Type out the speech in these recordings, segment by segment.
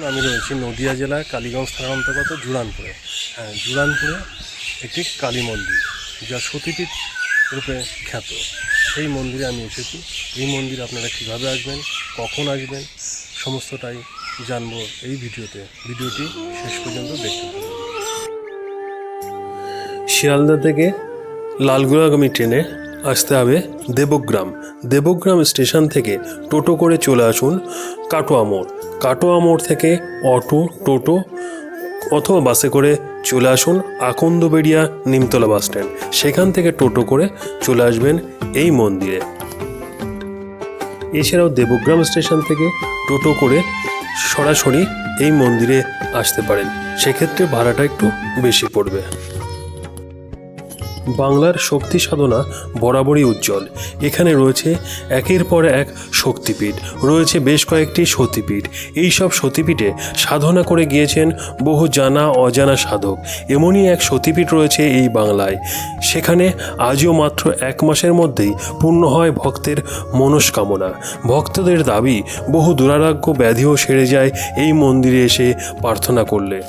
আমি রয়েছি নদিয়া জেলার কালীগঞ্জ থানার অন্তর্গত জুরানপুরে হ্যাঁ জুরানপুরে একটি কালী মন্দির, যা সতীপীঠ রূপে খ্যাত। সেই মন্দিরে আমি এসেছি। এই মন্দিরে আপনারা কীভাবে আসবেন, কখন আসবেন, সমস্তটাই জানব এই ভিডিওতে। ভিডিওটি শেষ পর্যন্ত দেখতে থাকুন। শিয়ালদা থেকে লালগোলাগামী ট্রেনে আসতে হবে দেবগ্রাম। দেবগ্রাম স্টেশন থেকে টোটো করে চলে আসুন কাটোয়া মোড়। কাটোয়া মোড় থেকে অটো, টোটো অথবা বাসে করে চলে আসুন আকন্দবেড়িয়া নিমতলা বাস স্ট্যান্ড। সেখান থেকে টোটো করে চলে আসবেন এই মন্দিরে। এছাড়াও দেবগ্রাম স্টেশন থেকে টোটো করে সরাসরি এই মন্দিরে আসতে পারেন। সেক্ষেত্রে ভাড়াটা একটু বেশি পড়বে। বাংলার শক্তি সাধনা বরাবরই উজ্জ্বল। এখানে রয়েছে একের পর এক শক্তিপীঠ, রয়েছে বেশ কয়েকটি সতীপীঠ। এই সব সতীপীঠে সাধনা করে গিয়েছেন বহু জানা অজানা সাধক। এমনই এক সতীপীঠ রয়েছে এই বাংলায়। সেখানে আজও মাত্র এক মাসের মধ্যেই পূর্ণ হয় ভক্তের মনস্কামনা। ভক্তদের দাবি, বহু দুরারোগ্য ব্যাধিও সেরে যায় এই মন্দিরে এসে প্রার্থনা করলে।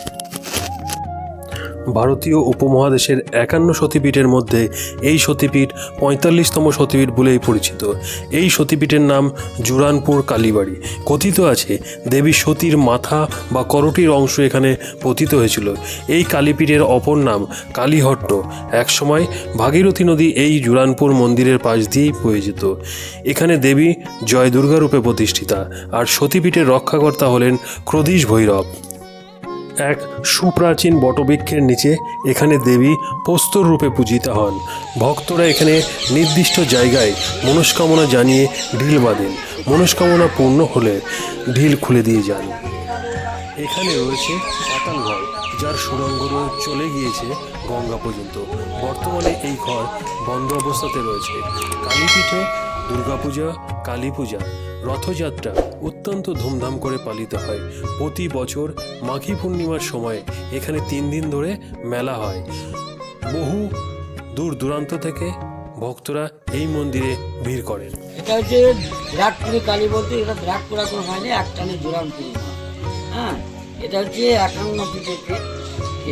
ভারতীয় উপমহাদেশের একান্ন সতীপীঠের মধ্যে এই সতীপীঠ পঁয়তাল্লিশতম সতীপীঠ বলেই পরিচিত। এই সতীপীঠের নাম জুরানপুর কালীবাড়ি। কথিত আছে, দেবী সতীর মাথা বা করটির অংশ এখানে পতিত হয়েছিল। এই কালীপীঠের অপর নাম কালীহট্ট। একসময় ভাগীরথী নদী এই জুরানপুর মন্দিরের পাশ দিয়েই বয়ে যেত। এখানে দেবী জয় দুর্গা রূপে প্রতিষ্ঠিতা। আর সতীপীঠের রক্ষাকর্তা হলেন ক্রোধীশ ভৈরব। এক সুপ্রাচীন বটবৃক্ষের নিচে এখানে দেবী প্রস্তর রূপে পূজিতা হন। ভক্তরা এখানে নির্দিষ্ট জায়গায় মনস্কামনা জানিয়ে ঢিল বাঁধেন। মনস্কামনা পূর্ণ হলে ঢিল খুলে দিয়ে যান। এখানে রয়েছে পাতাল ঘর, যার সুড়ঙ্গ রয়ে চলে গিয়েছে গঙ্গা পর্যন্ত। বর্তমানে এই ঘর বন্ধ অবস্থাতে রয়েছে। কালীপীঠে দুর্গাপূজা কালী পূজা, রথযাত্রা অত্যন্ত ধুমধাম করে পালিত হয়। প্রতি বছর মাঘী পূর্ণিমার সময় এখানে তিন দিন ধরে মেলা হয়। বহু দূর দূরান্ত থেকে ভক্তরা এই মন্দিরে ভিড় করেন। এটা হচ্ছে বিরাটপুরি কালী বলতে এটা বিরাটপুরা কোনো হয়নি একটানে জোরানপুরি মা হ্যাঁ এটা হচ্ছে একান্ন ফিট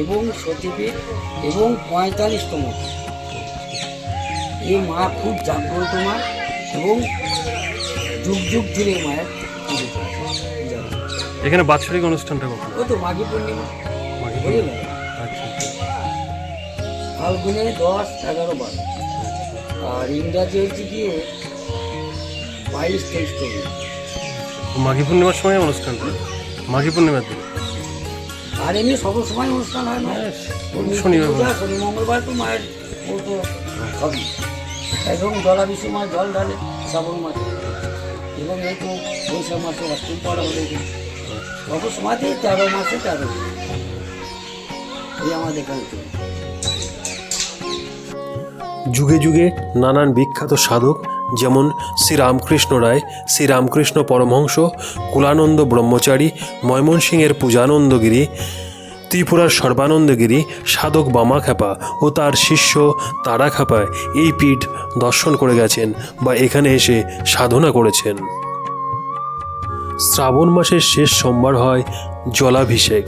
এবং সতীপীঠ এবং পঁয়তাল্লিশতম। এই মা খুব জাগ্রত মা। এবং যুগ যুগ ধরে মায়ের পুজো হয়। এখানে বাৎসরিক অনুষ্ঠানটা কখন? ওই তো মাঘী পূর্ণিমা। মাঘী বুঝলে? আচ্ছা। ফাল্গুনে দশ এগারো বারো। আর ইংরাজি হচ্ছে গিয়ে বাইশ তেইশ চব্বিশ। মাঘী পূর্ণিমার সময় অনুষ্ঠানটা মাঘী পূর্ণিমার দিন? আর এমনি সব সময় অনুষ্ঠান হয় না। শনিবার শনি মঙ্গলবার তো মায়ের ও তো সবই। এবং জলাভিষেক মাছ জল ঢালে শ্রাবণ মাসে। এবং এই তো বৈশাখ মাসে অষ্টম পড়া হলে সব সময়তেই তেরো মাসে তেরো। এই আমাদের চলে। যুগে যুগে নানান বিখ্যাত সাধক, যেমন শ্রীরামকৃষ্ণ রায়, শ্রীরামকৃষ্ণ পরমহংস, কুলানন্দ ব্রহ্মচারী, ময়মনসিংহের পূজানন্দগিরি ত্রিপুরার সর্বানন্দগিরি, সাধক বামা বামাখ্যাপা ও তার শিষ্য তারা তারাখ্যাপা এই পীঠ দর্শন করে গেছেন বা এখানে এসে সাধনা করেছেন। শ্রাবণ মাসের শেষ সোমবার হয় জলাভিষেক।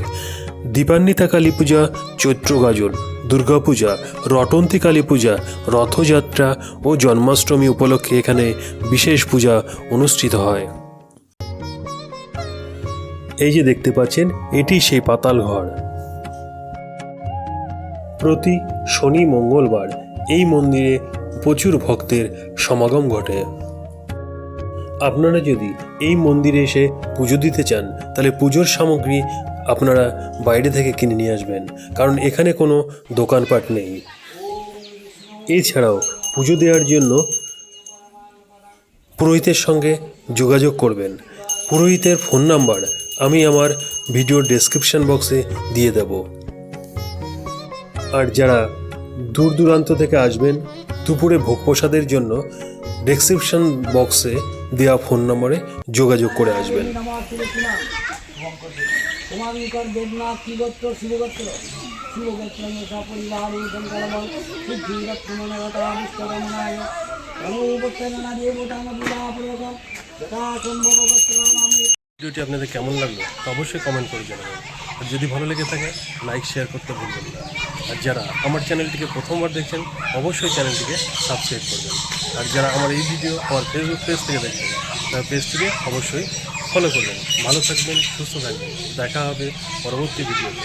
দীপান্বিতা কালী পূজা, চৈত্র গাজন, দুর্গাপূজা রটন্তী কালী পূজা, রথযাত্রা ও জন্মাষ্টমী উপলক্ষে এখানে বিশেষ পূজা অনুষ্ঠিত হয়। এই যে দেখতে পাচ্ছেন, এটি সেই পাতাল ঘর। প্রতি শনি মঙ্গলবার এই মন্দিরে প্রচুর ভক্তের সমাগম ঘটে। আপনারা যদি এই মন্দিরে এসে পুজো দিতে চান, তাহলে পুজোর সামগ্রী আপনারা বাইরে থেকে কিনে নিয়ে আসবেন, কারণ এখানে কোনো দোকানপাট নেই। এছাড়াও পুজো দেওয়ার জন্য পুরোহিতের সঙ্গে যোগাযোগ করবেন। পুরোহিতের ফোন নাম্বার আমি আমার ভিডিও ডেসক্রিপশন বক্সে দিয়ে দেব। আর যারা দূর দূরান্ত থেকে আসবেন, দুপুরে ভোগ প্রসাদের জন্য ডেসক্রিপশন বক্সে দেওয়া ফোন নম্বরে যোগাযোগ করে আসবেন। ভিডিওটি আপনাদের কেমন লাগল অবশ্যই কমেন্ট করে জানাবেন। যদি ভালো লেগে থাকে লাইক শেয়ার করতে ভুলবেন না। আর যারা আমার চ্যানেলটিকে প্রথমবার দেখছেন, অবশ্যই চ্যানেলটিকে সাবস্ক্রাইব করবেন। আর যারা আমার এই ভিডিও আমার ফেসবুক পেজ থেকে দেখছেন, তার পেজটিকে অবশ্যই ফলো করবেন। ভালো থাকবেন, সুস্থ থাকবেন। দেখা হবে পরবর্তী ভিডিওতে